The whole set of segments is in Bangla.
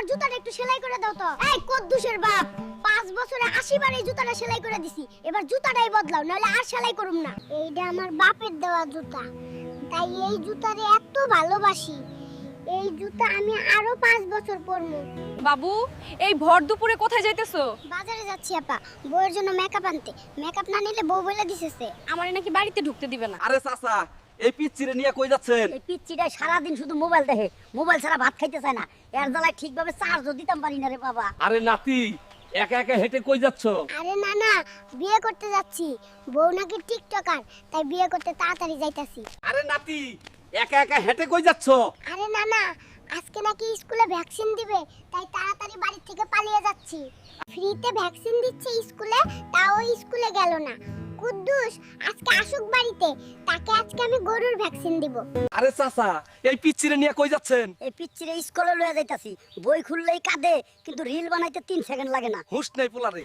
আমার জুতাটা একটু সেলাই করে দাও তো। এই কদ্দুসের বাপ পাঁচ বছরে আশি বার এই জুতাটা সেলাই করে দিছি। এবার জুতাটাই বদলাও নাহলে আর সেলাই করুম না। এইটা আমার বাপের দেওয়া জুতা। তাই এই জুতারে এত ভালোবাসি। এই জুতা আমি আরও পাঁচ বছর পরবো। বাবু এই ভর দুপুরে কোথায় যাইতেছো? বাজারে যাচ্ছি আপা। বউয়ের জন্য মেকআপ আনতে। মেকআপ না নিলে বউ বলে দিতেছে আমার নাকি বাড়িতে ঢুকতে দিবে না। আরে চাচা এই পিচ্চিরে নিয়ে কই যাচ্ছেন? এই পিচ্চিটা সারাদিন শুধু মোবাইল দেখে মোবাইল ছাড়া ভাত খাইতে চায় না। এর জ্বালায় ঠিকভাবে চার্জও দিতাম পারি না রে বাবা। আরে নাতি একা একা হেঁটে কই যাচ্ছ? আরে না না বিয়ে করতে যাচ্ছি। বউ নাকি টিকটকার তাই বিয়ে করতে তাড়াতাড়ি যাইতাছি। আরে নাতি একা একা হেঁটে কই যাচ্ছ? আরে না না আজকে নাকি স্কুলে ভ্যাকসিন দিবে তাই তাড়াতাড়ি বাড়ি থেকে পালিয়ে যাচ্ছি। ফ্রিতে ভ্যাকসিন দিচ্ছে স্কুলে তাও স্কুলে গেল না। কুদ্দুস আজকে আসুক বাড়িতে। তাকে আজকে আমি গরুর ভ্যাকসিন দিব। আরে চাচা এই পিচ্চিরে নিয়ে কই যাচ্ছেন? এই পিচ্চিরে স্কুলে লয়ে যাইতাছি। বই খুললেই কাঁদে কিন্তু রিল বানাইতে তিন সেকেন্ড লাগে না। হুঁশ নেই পোলারে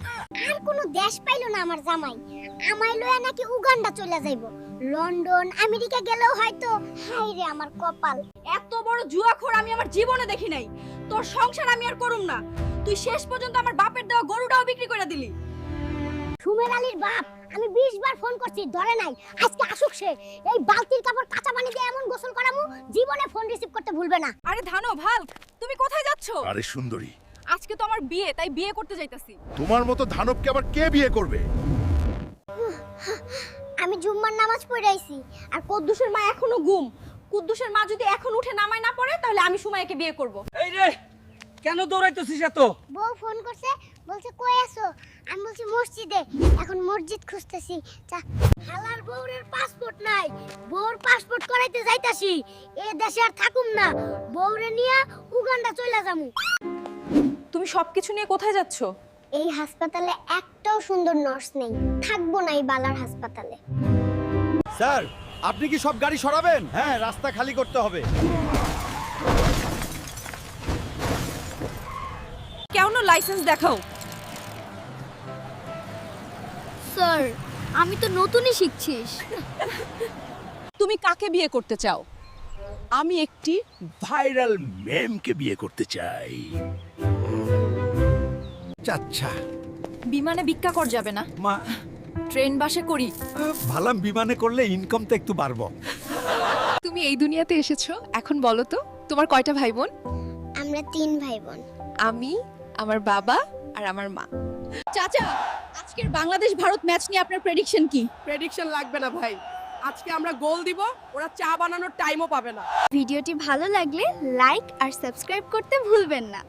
আর কোনো দেশ পাইলো না আমার জামাই। আমায় লয়া নাকি উগান্ডা চলে যাইব। লন্ডন আমেরিকা গেলেও হয়তো হাই রে আমার কপাল। এত বড় জুয়াখোর আমি আমার জীবনে দেখি নাই। তোর সংসার আমি আর করুম না। তুই শেষ পর্যন্ত আমার বাপের দেওয়া গরুটাও বিক্রি করে দিলি। সুমের আলীর বাপ। আমি 20 বার ফোন করছি ধরে নাই। আজকে আসুক সে। এই বালতির কাপড় কাঁচা পানি দিয়ে এমন গোসল করামু জীবনে ফোন রিসিভ করতে ভুলবে না। আরে ধানো ভালো তুমি কোথায় যাচ্ছ? আরে সুন্দরী। আজকে তো আমার বিয়ে তাই বিয়ে করতে যাইতাছি। তোমার মতো ধানবকে আবার কে বিয়ে করবে? আমি জুম্মার নামাজ পড়ে আইছি আর কদ্দুসের মা এখনও ঘুম। কুদ্দুসের মা যদি এখন উঠে নামায় না পড়ে তাহলে আমি সুমাইয়াকে বিয়ে করব। এই রে কেন দৌড়াইতেছিস এত? বউ ফোন করছে বলছে কই আছো? আমি বলছি মসজিদে। এখন মসজিদ খুঁজতেছি। হালার বউরের পাসপোর্ট নাই। বউর পাসপোর্ট করাইতে যাইতাছি। এ দেশে আর থাকুম না। বউরে নিয়ে উগান্ডা চলে যামু। তুমি সবকিছু নিয়ে কোথায় যাচ্ছ? এই হাসপাতালে একটাও সুন্দর নার্স নেই। থাকব না এই বালার হাসপাতালে। স্যার আপনি কি সব গাড়ি সরাবেন? হ্যাঁ রাস্তা খালি করতে হবে। কেন লাইসেন্স দেখাও? স্যার আমি তো নতুনই শিখছিস। তুমি কাকে বিয়ে করতে চাও? আমি একটি ভাইরাল মেমকে বিয়ে করতে চাই। আচ্ছা বিমানে ভিক্ষা কর যাবে না। মা। ট্রেন বাসে করি। ভালাম বিমানে করলে ইনকামটা একটু বাড়বো। তুমি এই দুনিয়াতে এসেছ এখন বলো তো তোমার কয়টা ভাই বোন? আমরা তিন ভাই বোন। আমি আমার বাবা আর আমার মা। চাচা আজকের বাংলাদেশ ভারত ম্যাচ নিয়ে আপনার প্রেডিকশন কি? প্রেডিকশন লাগবে না ভাই। আজকে আমরা গোল দিব ওরা চা বানানোর টাইমও পাবে না। ভিডিওটি ভালো লাগলে লাইক আর সাবস্ক্রাইব করতে ভুলবেন না।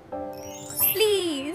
প্লিজ